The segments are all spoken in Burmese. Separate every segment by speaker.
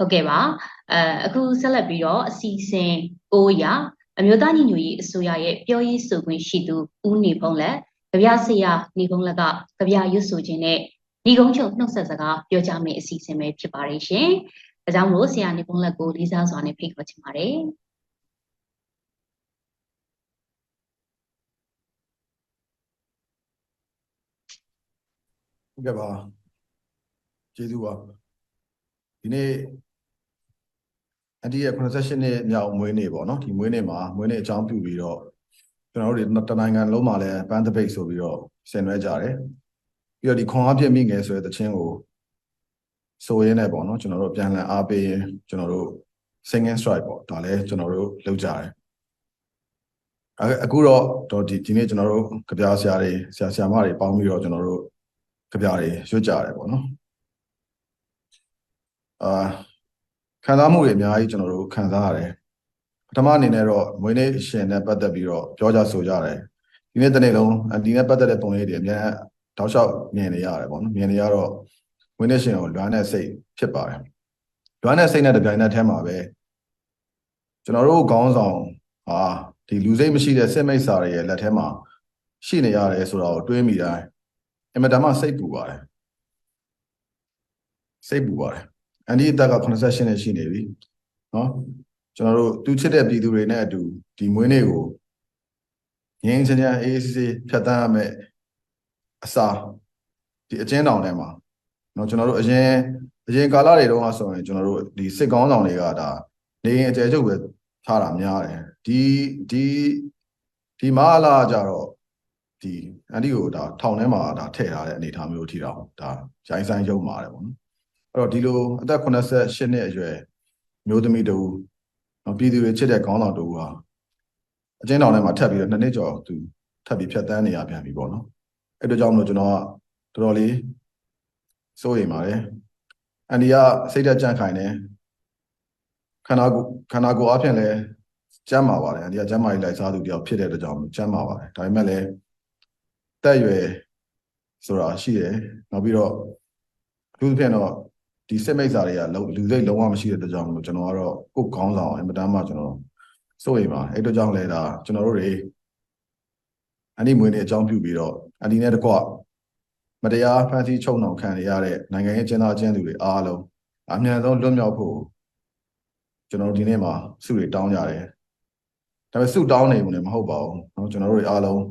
Speaker 1: ဟုတ်ကဲ့ပါအဲအခုဆက်လက်ပြီးတော့အစီအစဉ်900အမျိုးသားညီညွတ်ရေးအစိုးရရဲ့ပြောရေးဆိုခွင့်ရှိသူဦးနေဖုံးလက်ကြပြဆရာနေဖုံးလက်ကကြပြရွတ်ဆိုခြင်းနဲ့ဒီကုန်းချုပ်နှုတ်ဆက်စကားပြောကြမယ့်အစီအစဉ်ပဲဖြစ်ပါတယ်ရှင်။ဒါကြောင့်မို့ဆရာနေဖုံးလက်ကိုလေးစားစွာနဲ့ဖိတ်ခေါ်ချင်ပါတယ်။
Speaker 2: ဟုတ်ကဲ့ပါကျေးဇူးပါဒီနေ့ အဒီရဲ့88နှစ်မြောက်မွေးနေ့ပေါ့နော်ဒီမွေးနေ့မှာမွေးနေ့အကြောင်းပြုပြီးတော့ကျွန်တော်တို့တွေတနိုင်ငံလုံးမှာလည်းပန်းတပိတ်ဆိုပြီးတော့ဆင်နွှဲကြတယ်ပြီးတော့ဒီခွန်အားပြည့်မိငယ်ဆိုတဲ့တခြင်းကိုဆိုရင်းနဲ့ပေါ့နော်ကျွန်တော်တို့ပြန်လည်အားပေးရင်ကျွန်တော်တို့ singing strike ပေါ့ဒါလည်းကျွန်တော်တို့လုပ်ကြတယ်အခုတော့တော့ဒီဒီနေ့ကျွန်တော်တို့ကြပြဆရာတွေဆရာဆရာမတွေပေါင်းပြီးတော့ကျွန်တော်တို့ကြပြတွေရွတ်ကြတယ်ပေါ့နော်အာ ခံစားမှုတွေအများကြီးကျွန်တော်တို့ခံစားရတယ်ပထမအနေနဲ့တော့မွေးနေ့ရှင်နဲ့ပတ်သက်ပြီးတော့ပြောကြဆိုကြတယ်ဒီနေ့တနေ့လုံးဒီနေ့ပတ်သက်တဲ့ပုံလေးတွေအများတောက်လျှောက်မြင်နေရတယ်ပေါ့နော်မြင်နေရတော့မွေးနေ့ရှင်ကိုလွမ်းတဲ့စိတ်ဖြစ်ပါတယ်လွမ်းတဲ့စိတ်နဲ့တပြိုင်နက်တည်းမှာပဲကျွန်တော်တို့ခေါင်းဆောင်ဟာဒီလူစိတ်မရှိတဲ့စစ်မိတ်စာတွေရဲ့လက်ထဲမှာရှိနေရတယ်ဆိုတော့တွေးမိတိုင်းအင်မတန်မှစိတ်ပူပါတယ်စိတ်ပူပါတယ် အန်ဒီအသက်က88နှစ်ရှိနေပြီနော်ကျွန်တော်တို့သူချစ်တဲ့ပြည်သူတွေနဲ့အတူဒီမွေးနေ့ကိုငင်းချင်ချင်အေးအေးဆေးဆေးဖြတ်တန်းရမယ်အစာဒီအချင်းတောင်ထဲမှာနော်ကျွန်တော်တို့အရင်အရင်ကာလတွေတုန်းကဆိုရင်ကျွန်တော်တို့ဒီစစ်ကောင်းဆောင်တွေကဒါနေရင်အကျယ်ချုပ်ပဲထားတာများတယ်ဒီဒီဒီမဟာလာကြတော့ဒီအန်ဒီကိုဒါထောင်ထဲမှာဒါထည့်ထားတဲ့အနေအထားမျိုးထိတော့ဒါရိုင်းဆိုင်ရုံပါတယ်ပေါ့နော် အဲ့တော့ဒီလိုအသက်88နှစ်အရွယ်မျိုးသမီးတူနော်ပြည်သူတွေချစ်တဲ့ခေါင်းဆောင်တူဟာအချင်းတော်ထဲမှာထပ်ပြီးတော့နှစ်နှစ်ကျော်သူထပ်ပြီးဖြတ်တန်းနေရပြန်ပြီပေါ့နော်အဲ့တို့ကြောင့်မလို့ကျွန်တော်ကတော်တော်လေးစိုးရိမ်ပါတယ်အန်ဒီကစိတ်သက်ကြံ့ခိုင်တယ်ခန္ဓာကိုယ်ခန္ဓာကိုယ်အပြင်လည်းကျမ်းမာပါတယ်အန်ဒီကကျမ်းမာရေးလိုက်စားသူတယောက်ဖြစ်တဲ့အတွက်ကြောင့်ကျမ်းမာပါတယ်ဒါပေမဲ့လည်းတက်ရွယ်ဆိုတာရှိတယ်နောက်ပြီးတော့အထူးသဖြင့်တော့ ဒီစစ်မိတ်စာတွေကလူစိတ်လုံးဝမရှိတဲ့အတွက်ကြောင့်မလို့ကျွန်တော်ကတော့ကိုယ်ခေါင်းဆောင်အင်မတန်မှကျွန်တော်စိုးရိမ်ပါအဲ့အတွက်ကြောင့်လည်းဒါကျွန်တော်တို့တွေအန်ဒီမွေးနေ့အကြောင်းပြုပြီးတော့အန်ဒီနဲ့တကွမတရားဖန်ဆီးချုပ်နှောင်ခံရတဲ့နိုင်ငံရေးကျင်းသားကျင်းသူတွေအားလုံးအမြန်ဆုံးလွတ်မြောက်ဖို့ကျွန်တော်တို့ဒီနေ့မှာစုတွေတောင်းကြတယ်ဒါပေမဲ့စုတောင်းနေမှုလည်းမဟုတ်ပါဘူးเนาะကျွန်တော်တို့တွေအားလုံး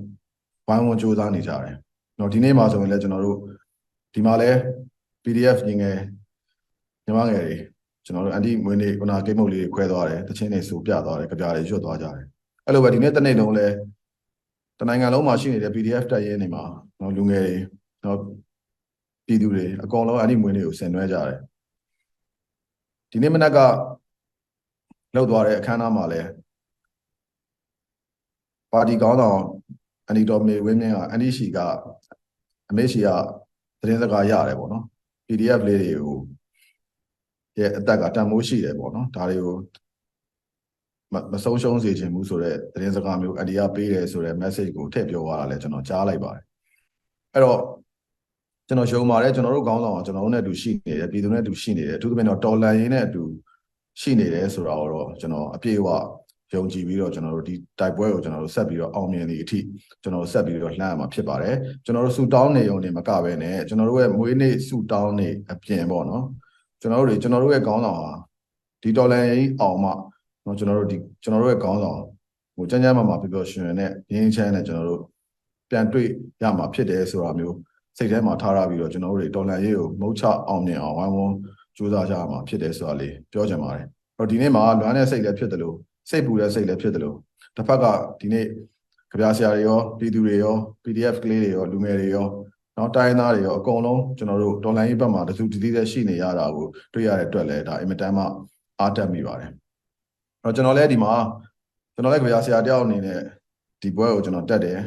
Speaker 2: ဝိုင်းဝန်းစူးစမ်းနေကြတယ်เนาะဒီနေ့မှာဆိုရင်လည်းကျွန်တော်တို့ဒီမှာလည်း PDF ညီငယ် ညီမငယ်တွေကျွန်တော်တို့အန်တီမွေးနေ့ခုနကိတ်မုတ်လေးတွေခွဲသွားတယ်တချင်းတွေစူပြသွားတယ်ကြပြားတွေရွတ်သွားကြတယ်အဲ့လိုပဲဒီနေ့တနေ့လုံးလဲတနိုင်ငံလုံးမှာရှိနေတဲ့ PDF တက်ရဲနေမှာနော်လူငယ်တွေနော်ပြည်သူတွေအကောင်လုံးအန်တီမွေးနေ့ကိုဆင်နွှဲကြတယ်ဒီနေ့မနက်ကလောက်သွားတဲ့အခမ်းအနားမှာလဲပါတီကောင်းဆောင်အန်တီတော်မေဝင်းမြင့်ကအန်တီရှီကအမေရှီကသတင်းစကားရတယ်ပေါ့နော် PDF လေးတွေကို ရဲ့အသက်ကတန်မိုးရှိတယ်ပေါ့နော်ဒါတွေကိုမဆုံးရှုံးစေချင်ဘူးဆိုတော့သတင်းစကားမျိုးအန်ဒီကပေးတယ်ဆိုတော့ message ကိုထည့်ပြောသွားတာလဲကျွန်တော်ကြားလိုက်ပါတယ်အဲ့တော့ကျွန်တော်ရှုံပါတယ်ကျွန်တော်တို့ခေါင်းဆောင်ကကျွန်တော်တို့နဲ့အတူရှိနေတယ်ပြည်သူနဲ့အတူရှိနေတယ်အထူးသဖြင့်တော့တော်လန်ရင်းနဲ့အတူရှိနေတယ်ဆိုတာတော့ကျွန်တော်အပြည့်အဝယုံကြည်ပြီးတော့ကျွန်တော်တို့ဒီတိုက်ပွဲကိုကျွန်တော်တို့ဆက်ပြီးတော့အောင်မြင်သည့်အထိကျွန်တော်တို့ဆက်ပြီးတော့လှမ်းရမှာဖြစ်ပါတယ်ကျွန်တော်တို့ဆူတောင်းနေုံနဲ့မကပဲနဲ့ကျွန်တော်တို့ရဲ့မွေးနေ့ဆူတောင်းနေအပြင်ပေါ့နော် ကျွန်တော်တို့တွေကျွန်တော်တို့ရဲ့ခေါင်းဆောင်ဟာဒီဒေါ်လာရေးအောင်မှနော်ကျွန်တော်တို့ဒီကျွန်တော်တို့ရဲ့ခေါင်းဆောင်ဟိုကျန်းကျန်းမာမာပြပြရှင်ရှင်နဲ့ရင်းချမ်းနဲ့ကျွန်တော်တို့ပြန်တွေ့ရမှာဖြစ်တယ်ဆိုတာမျိုးစိတ်ထဲမှာထားရပြီးတော့ကျွန်တော်တို့တွေဒေါ်လာရေးကိုမုတ်ချအောင်မြင်အောင်ဝိုင်းဝန်းကြိုးစားကြရမှာဖြစ်တယ်ဆိုတာလေးပြောချင်ပါတယ်အဲ့တော့ဒီနေ့မှာလွမ်းတဲ့စိတ်လည်းဖြစ်တယ်လို့စိတ်ပူတဲ့စိတ်လည်းဖြစ်တယ်လို့တစ်ဖက်ကဒီနေ့ကြပြဆရာတွေရောပြည်သူတွေရော PDF ကလေးတွေရောလူငယ်တွေရော နော်တိုင်းသားတွေရောအကုန်လုံးကျွန်တော်တို့ဒေါ်လာရေးဘက်မှာတစုတည်တည်ရှိနေရတာကိုတွေ့ရတဲ့အတွက်လည်းဒါအင်မတန်မှအားတက်မိပါတယ်အဲ့တော့ကျွန်တော်လည်းဒီမှာကျွန်တော်လည်းကြပြဆရာတယောက်အနေနဲ့ဒီပွဲကိုကျွန်တော်တက်တယ်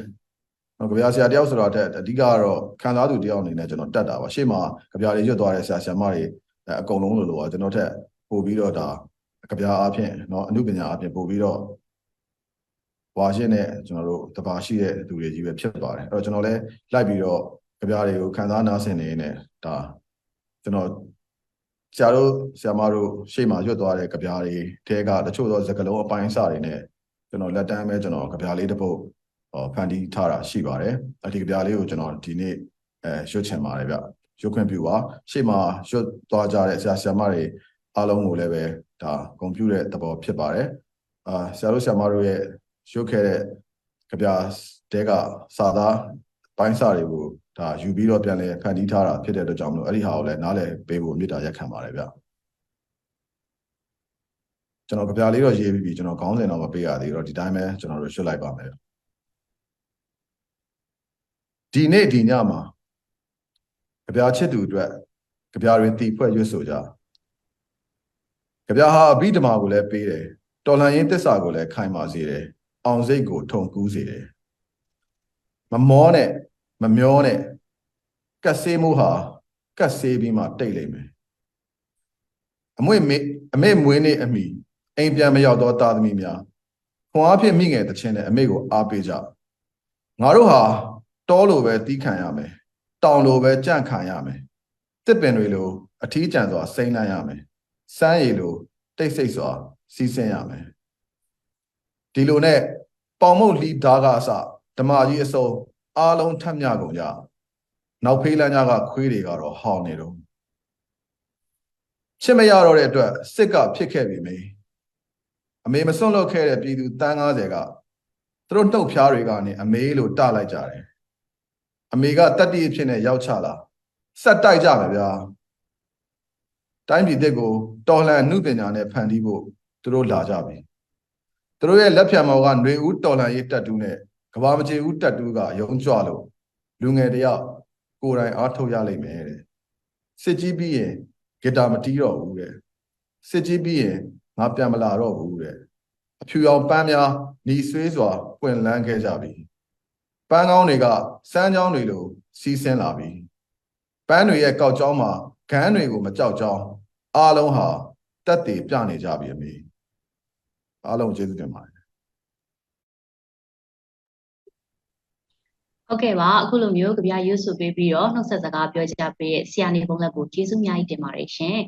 Speaker 2: နော်ကြပြဆရာတယောက်ဆိုတာတဲ့အဓိကကတော့ခံစားသူတယောက်အနေနဲ့ကျွန်တော်တက်တာပါရှေ့မှာကြပြတွေရွတ်သွားတဲ့ဆရာဆရာမတွေအကုန်လုံးလို့လို့ကျွန်တော်ထက်ပို့ပြီးတော့ဒါကြပြအားဖြင့်เนาะအမှုပညာအားဖြင့်ပို့ပြီးတော့ဝါရှင်းနဲ့ကျွန်တော်တို့တပါရှိတဲ့သူတွေကြီးပဲဖြစ်ပါတယ်အဲ့တော့ကျွန်တော်လည်းလိုက်ပြီးတော့ ကြပြတွေကိုခန်းစားနားဆင်နေနေဒါကျွန်တော်ဆရာတို့ဆရာမတို့ရှေ့မှာရွတ်သွားတဲ့ကြပြားတွေတဲကတချို့သောစကားလုံးအပိုင်းအစတွေနဲ့ကျွန်တော်လက်တန်းပဲကျွန်တော်ကြပြားလေးတစ်ပုဒ်ဟောဖန်တီးထားတာရှိပါတယ်။အဲဒီကြပြားလေးကိုကျွန်တော်ဒီနေ့အဲရွတ်ချင်ပါတယ်ဗျ။ရွတ်ခွင့်ပြုပါရှေ့မှာရွတ်သွားကြတဲ့ဆရာဆရာမတွေအားလုံးကိုလည်းပဲဒါဂုဏ်ပြုတဲ့သဘောဖြစ်ပါတယ်။အာဆရာတို့ဆရာမတို့ရဲ့ရွတ်ခဲ့တဲ့ကြပြားတဲကစာသား ပိုင်းစာတွေကိုဒါယူပြီးတော့ပြန်လဲဖန်တီးထားတာဖြစ်တဲ့အတွက်ကြောင့်မလို့အဲ့ဒီဟာကိုလည်းနားလည်ပေးဖို့မေတ္တာရက်ခံပါတယ်ဗျကျွန်တော်ကြပြလေးတော့ရေးပြီးပြီကျွန်တော်ခေါင်းစဉ်တော့မပေးရသေးဘူးတော့ဒီတိုင်းပဲကျွန်တော်တို့ရွှတ်လိုက်ပါမယ်ဒီနေ့ဒီညမှာကြပြချစ်သူအတွက်ကြပြတွင်တီဖွဲ့ရွတ်ဆိုကြကြပြဟာအဘိဓမ္မာကိုလည်းပေးတယ်တော်လှန်ရေးတစ္ဆာကိုလည်းခိုင်မာစေတယ်အောင်စိတ်ကိုထုံကူးစေတယ် မမောနဲ့မမျောနဲ့ကတ်ဆေးမှုဟာကတ်ဆေးပြီးမှတိတ်လိမ့်မယ်အမွေမေအမေမွေးနေအမိအိမ်ပြန်မရောက်တော့သားသမီးများခွန်အားဖြင့်မိငယ်တခြင်းနဲ့အမေကိုအားပေးကြငါတို့ဟာတောလိုပဲတီးခံရမယ်တောင်လိုပဲကြန့်ခံရမယ်တစ်ပင်တွေလိုအထီးကျန်စွာစိမ့်နိုင်ရမယ်စမ်းရည်လိုတိတ်ဆိတ်စွာစီးဆင်းရမယ်ဒီလိုနဲ့ပေါင်မုတ်လီဓာကအစ ဓမ္မကြီးအစုံအားလုံးထက်မြကုန်ကြနောက်ဖေးလန်းကြကခွေးတွေကတော့ဟောင်းနေတော့ချစ်မရတော့တဲ့အတွက်စစ်ကဖြစ်ခဲ့ပြီမေအမေမစွန့်လွတ်ခဲ့တဲ့ပြည်သူတန်း90ကသူတို့နှုတ်ဖျားတွေကနေအမေလို့တလိုက်ကြတယ်အမေကတတ္တိအဖြစ်နဲ့ရောက်ချလာဆက်တိုက်ကြမယ်ဗျာတိုင်းပြည်တစ်ကိုတော်လှန်နှုပညာနဲ့ဖန်တီးဖို့သူတို့လာကြပြီသူတို့ရဲ့လက်ဖြံမော်ကຫນွေဦးတော်လှန်ရေးတပ်တူးနဲ့ ကဘာမချေဦးတက်တူးကယုံကြွလို့လူငယ်တယောက်ကိုယ်တိုင်အားထုတ်ရလိမ့်မယ်တဲ့စစ်ကြီးပြီးရင်ဂီတာမတီးတော့ဘူးတဲ့စစ်ကြီးပြီးရင်ငါပြန်မလာတော့ဘူးတဲ့အဖြူရောင်ပန်းများညီဆွေးစွာပွင့်လန်းခဲ့ကြပြီပန်းကောင်းတွေကစမ်းချောင်းတွေလိုစီးဆင်းလာပြီပန်းတွေရဲ့ကောက်ကြောင်းမှာဂန်းတွေကိုမကြောက်ကြောင်းအားလုံးဟာတက်တည်ပြနေကြပြီအမေအားလုံးကျေးဇူးတင်ပါတယ်
Speaker 1: ဟုတ်ကဲ့ပါအခုလိုမျိုးကြပြရွတ်ဆိုပေးပြီးတော့နှုတ်ဆက်စကားပြောကြပေးတဲ့ဆရာနေပုံလက်ကိုကျေးဇူးအများကြီးတင်ပါတယ်ရှင်